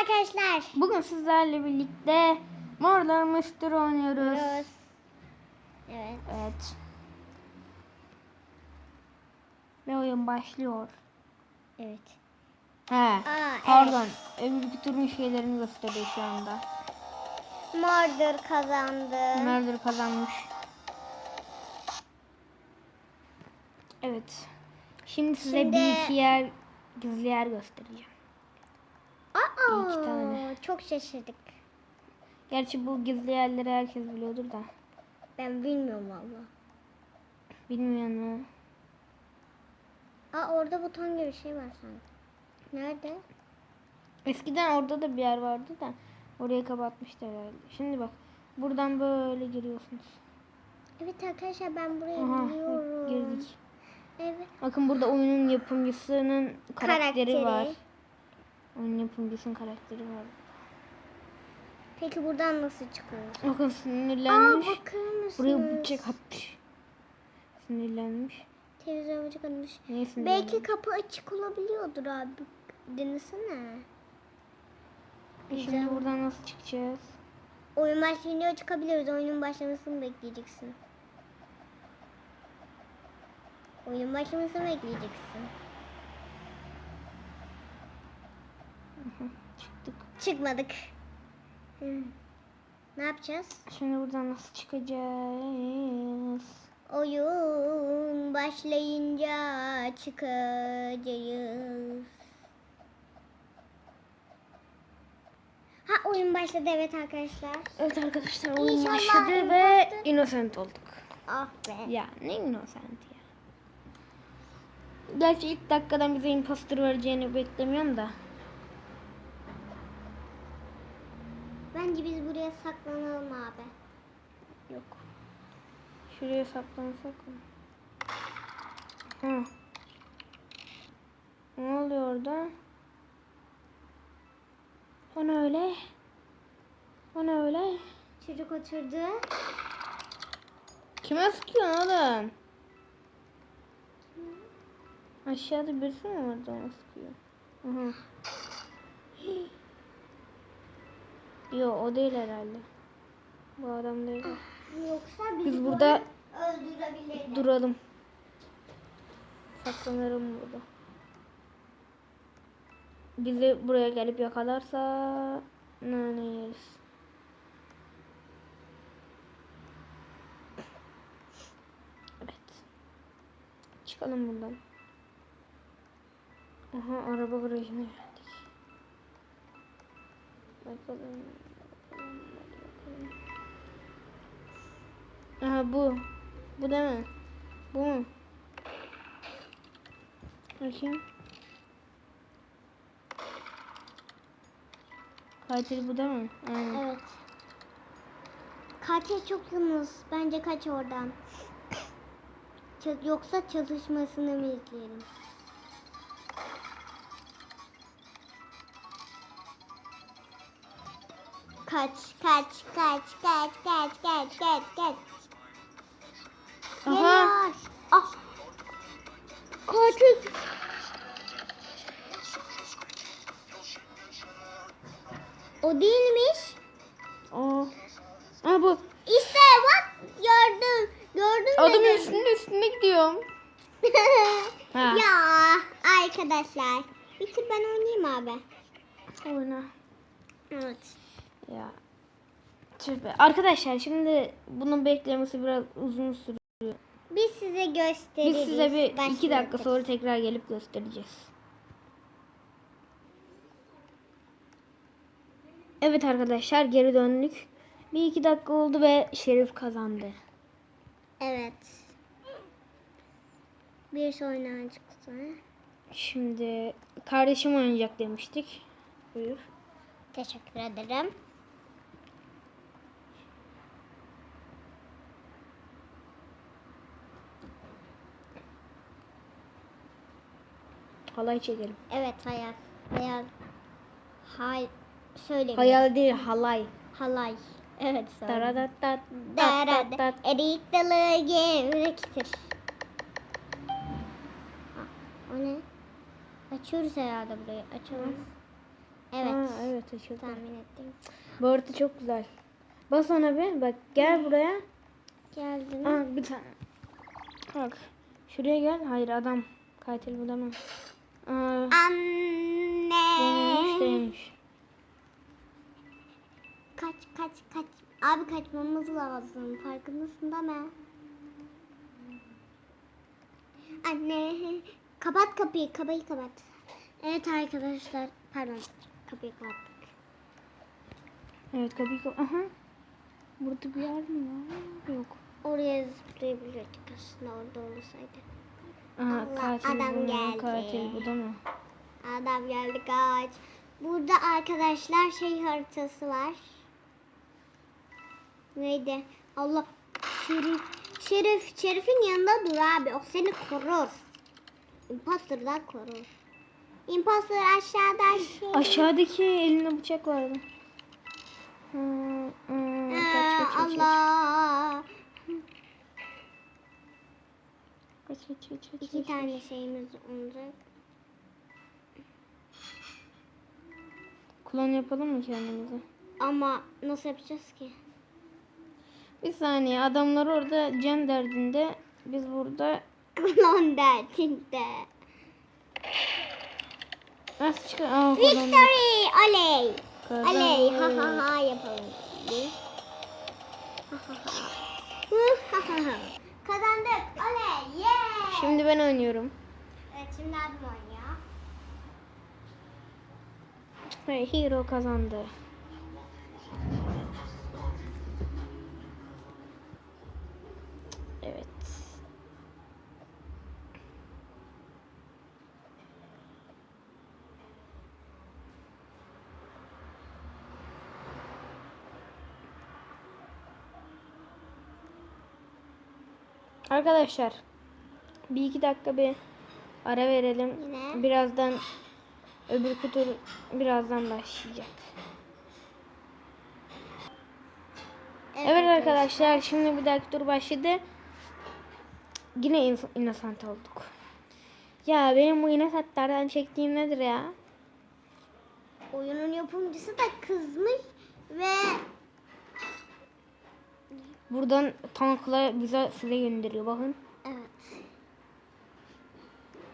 arkadaşlar. Bugün sizlerle birlikte Murder Mystery oynuyoruz. Evet. Evet. Evet. Ve oyun başlıyor. Evet. He. evet. pardon. Öbür turun şeylerini gösteriyor şu anda. Murder kazandı. Murder kazanmış. Evet. Şimdi size Şimdi- bir iki yer gizli yer göstereceğim. İki tane. Çok şaşırdık. Gerçi bu gizli yerleri herkes biliyordur da. Ben bilmiyorum valla. Bilmiyor mu? Aa orada buton gibi bir şey var sanki. Nerede? Eskiden orada da bir yer vardı da orayı kapatmışlar herhalde. Şimdi bak buradan böyle giriyorsunuz. Evet arkadaşlar ben buraya Aha biliyorum. girdik. Evet. Bakın burada oyunun yapımcısının karakteri, Karakteri. var. Oyun yapımcısının karakteri var. Peki buradan nasıl çıkıyoruz? Bakın Aa sinirlenmiş. bakar mısınız? Buraya bıçak atmış. Sinirlenmiş. Televizyon. Niye sinirlenmiş? Belki kapı açık olabiliyordur abi. Denesene. E Şimdi buradan nasıl çıkacağız? Oyun başlayınca çıkabiliyoruz. Oyunun başlamasını bekleyeceksin. Oyun başlamasını bekleyeceksin. Çıktık. Çıkmadık. Hı. Ne yapacağız? Şimdi buradan nasıl çıkacağız? Oyun başlayınca çıkacağız. Ha oyun başladı evet arkadaşlar. Evet arkadaşlar oyun İnşallah başladı ve imposter- innocent olduk. Ah be. Ya ne innocent ya. Gerçi ilk dakikadan bize imposter vereceğini beklemiyorum da. Bence biz buraya saklanalım abi. Yok. Şuraya saklansak mı? Ha. Ne oluyor orada? O ne öyle? O ne öyle? Çocuk oturdu. Kime sıkıyorsun oğlum? Aşağıda birisi mi vardı ona sıkıyor? Aha. Yo o değil herhalde. Bu adam değil. Yoksa Biz burada öldürebilirdi. duralım. Saklanırım burada. Bizi buraya gelip yakalarsa nane yeriz. Evet. Çıkalım buradan. Aha araba garajına. Bakalım. Bakalım. Bakalım. Aha bu. Bu değil mi? Bu mu? Bakayım. Katil bu değil mi? Aynen. Evet. Katil çok yalnız. Bence kaç oradan. Yoksa çalışmasını mı izleyelim? Kaç, kaç, kaç, kaç, kaç, kaç, kaç, kaç. Aha. Ah. Katil. O değilmiş. Aa. Aa bu. İşte bak gördüm. Gördüm Adamın dedim. üstünde üstünde gidiyorum. Ha. ya arkadaşlar. Bitir ben oynayayım abi. Oyna. Evet. Ya. Tüh be. Arkadaşlar şimdi bunun beklemesi biraz uzun sürüyor. Biz size gösteririz. Biz size bir iki Başlayalım. dakika sonra tekrar gelip göstereceğiz. Evet arkadaşlar geri döndük. Bir iki dakika oldu ve Şerif kazandı. Evet. Bir oynayan çıktı. Şimdi kardeşim oynayacak demiştik. Buyur. Teşekkür ederim. Halay çekelim. Evet hayal. Hayal. Hay. Söyle. Hayal değil halay. Halay. Evet söyle. Daradat tat tat Darada. tat. Erik dalı gevrektir. O ne? Açıyoruz herhalde burayı. Açalım. Evet. Ha, evet. Açıldı. Tahmin ettim. Bu arada çok güzel. Bas ona bir. Bak gel buraya. Geldim. Aa, bir tane. Bak. Şuraya gel. Hayır adam. Katil bu demem. Aa, Anne. değmiş. Kaç kaç kaç. Abi kaçmamız lazım. Farkındasın değil mi? Anne. Kapat kapıyı. Kapıyı kapat. Evet arkadaşlar. Pardon. Kapıyı kapattık. Evet kapıyı kap- Aha. Burada bir yer mi var? Yok. Oraya zıplayabilirdik aslında orada olsaydı. Aha, Allah, katil adam bu geldi. Katil bu da mı? Adam geldi kaç. Burada arkadaşlar şey haritası var. Neydi? Allah. Şerif. Şerif. Şerif'in yanında dur abi. O seni korur. Imposter'dan korur. Imposter aşağıda şey. Aşağıdaki elinde bıçak vardı. Hı, Ee, kaç, kaç, kaç, kaç. Allah. Kaç, kaç, kaç, kaç, İki kaç, tane şeyimiz olacak. Klon yapalım mı kendimize? Ama nasıl yapacağız ki? Bir saniye adamlar orada can derdinde biz burada Klon derdinde. nasıl çıkar? Aa. Victory! Oley! Oley! Ha ha ha yapalım. Ha ha ha. Ha ha ha. Kazandık. Oley! Yeah! Şimdi ben oynuyorum. Evet şimdi abim oynuyor. Hero kazandı. Evet. Arkadaşlar bir iki dakika bir ara verelim. Yine. Birazdan öbür kutu birazdan başlayacak. Evet arkadaşlar şimdi bir dahaki tur başladı. Yine innocent olduk. Ya benim bu innocentlerden çektiğim nedir ya? Oyunun yapımcısı da kızmış ve Buradan tankla bize size gönderiyor bakın. evet.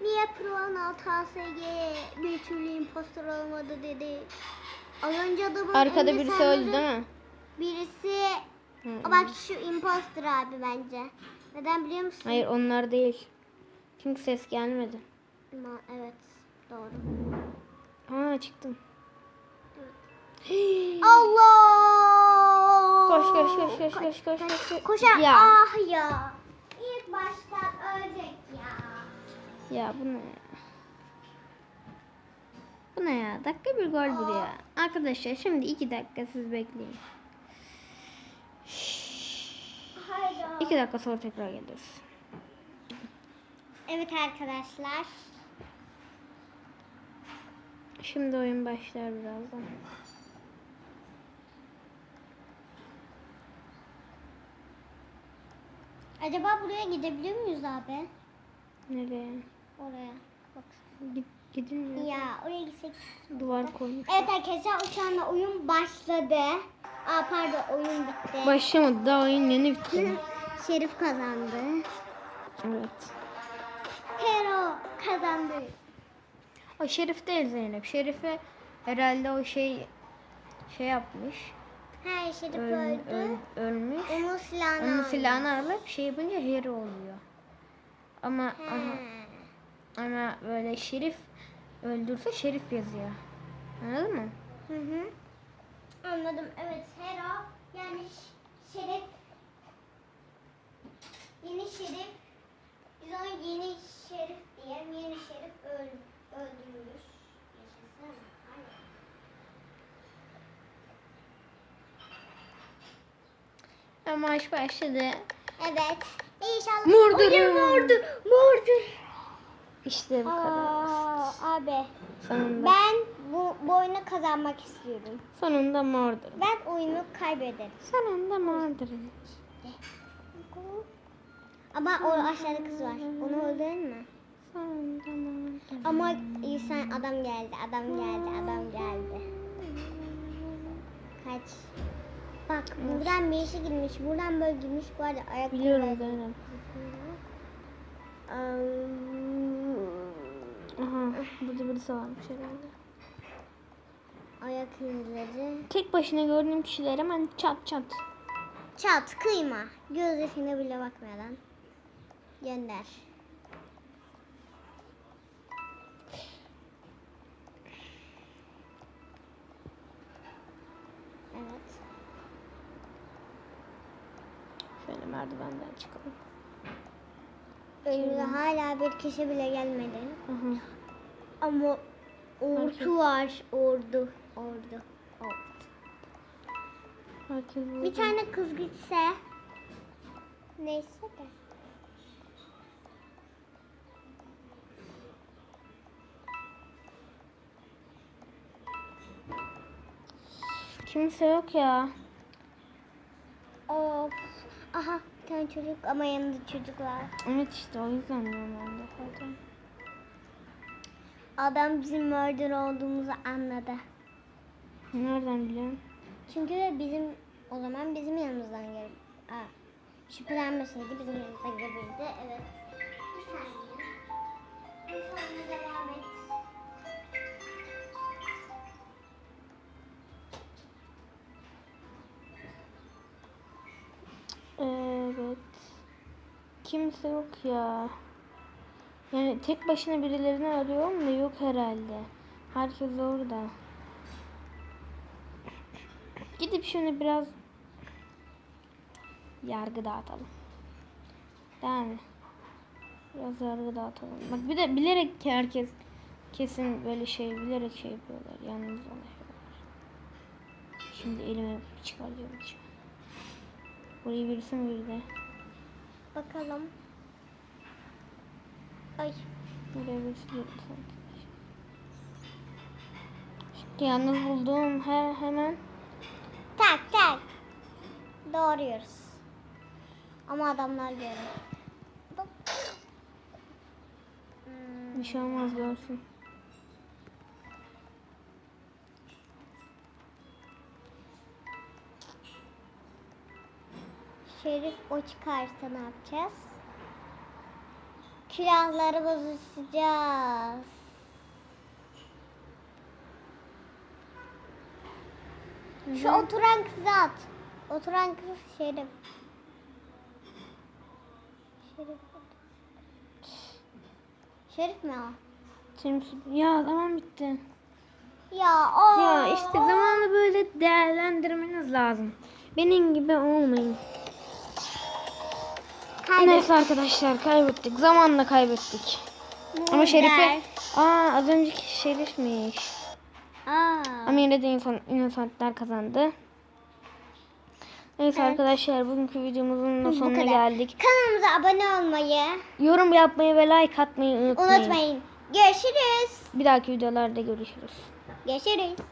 Niye Pro 16 ASG bir türlü impostor olmadı dedi. Az önce adamın Arkada birisi öldü değil mi? Birisi Hı. bak şu imposter abi bence. Neden biliyor musun? Hayır onlar değil. Çünkü ses gelmedi. Ama evet doğru. Aa çıktım. Allah! Koş koş koş koş koş koş koş. koş. Koşar. Ya. Ah ya. İlk baştan ölecek ya. Ya bu ne ya? Bu ne ya? Dakika bir gol bu ya. Arkadaşlar şimdi iki dakika siz bekleyin. Hayda. İki dakika sonra tekrar geliriz. Evet arkadaşlar. Şimdi oyun başlar birazdan. Acaba buraya gidebiliyor muyuz abi? Nereye? Oraya. Bak. Git, gidin ya. Ya oraya gitsek. Duvar koymuş. Evet arkadaşlar anda oyun başladı. Aa pardon oyun bitti. Başlamadı daha oyun yeni bitti. Şerif kazandı. evet. Hero kazandı. O Şerif değil Zeynep. Şerif'e herhalde o şey şey yapmış. Her Şerif Öl, öldü. öl- ölmüş. Onun silahını Onun silahını alıp şey yapınca hero oluyor. Ama He. aha, ama böyle Şerif öldürse Şerif yazıyor. Anladın mı? Hı hı. Anladım. Evet Hero yani Şerif yeni Şerif biz ona yeni Şerif diyelim. Yeni Şerif öl, öldürülmüş. Yaşasın. Aynen. Ama maç başladı. Evet. İnşallah. Murder. Hayır, Murder. Murder. İşte bu kadar. Aa, basit. abi Sonunda. ben bu, bu oyunu kazanmak istiyorum. Sonunda Mordor. Ben oyunu kaybederim. Sonunda Mordor. Ama o aşağıda kız var. Onu öldürün mü? Sonunda Mordor. Ama insan adam geldi, adam geldi, adam geldi. Evet. Bak buradan birisi girmiş. Buradan böyle girmiş. Bu arada ayak Biliyorum Zeynep. Aha burada birisi varmış herhalde. Ayak izleri. Tek başına gördüğüm kişiler hemen çat çat. Çat kıyma. Gözlerine bile bakmadan. Gönder. Şöyle merdivenden çıkalım. Önüne hala bir kişi bile gelmedi. Aha. Ama Herkes- ordu var. Ordu. Ordu. Ordu. Herkes Bir tane kız gitse. Neyse de. Kimse yok ya. Of. Aha bir tane çocuk ama yanında çocuk var. Evet işte o yüzden diyorum ben de zaten. Adam bizim murder olduğumuzu anladı. Nereden biliyorsun? Çünkü bizim o zaman bizim yanımızdan gelip Aa, şüphelenmeseydi bizim yanımızdan gelirdi. Evet. Bir saniye. Kimse yok ya. Yani tek başına birilerini arıyorum da yok herhalde. Herkes orada. Gidip şunu biraz yargı dağıtalım. Değil mi? Biraz yargı dağıtalım. Bak bir de bilerek herkes kesin böyle şey bilerek şey yapıyorlar. Yalnız oluyorlar. Şimdi elime çıkarıyorum. Burayı birisi mi girdi? Bakalım. Ay. Şimdi yalnız buldum. He, hemen. Tak tak. Doğruyoruz. Ama adamlar görüyor. Bir şey olmaz görsün. Şerif o çıkarsa ne yapacağız? Külahları bozacağız. Şu Hı oturan kızı at. Oturan kız Şerif. Şerif. Şerif mi o? Ya zaman bitti. Ya o. Ya işte zamanı böyle değerlendirmeniz lazım. Benim gibi olmayın. Kaybet. Neyse arkadaşlar kaybettik. Zamanla kaybettik. Ama Şerif'e... Aa az önceki Şerif'miş. Aa. Ama yine de insan, innocentler kazandı. Neyse Evet. arkadaşlar bugünkü videomuzun da sonuna geldik. Kanalımıza abone olmayı Yorum yapmayı ve like atmayı unutmayın. unutmayın. Görüşürüz. Bir dahaki videolarda görüşürüz. Görüşürüz.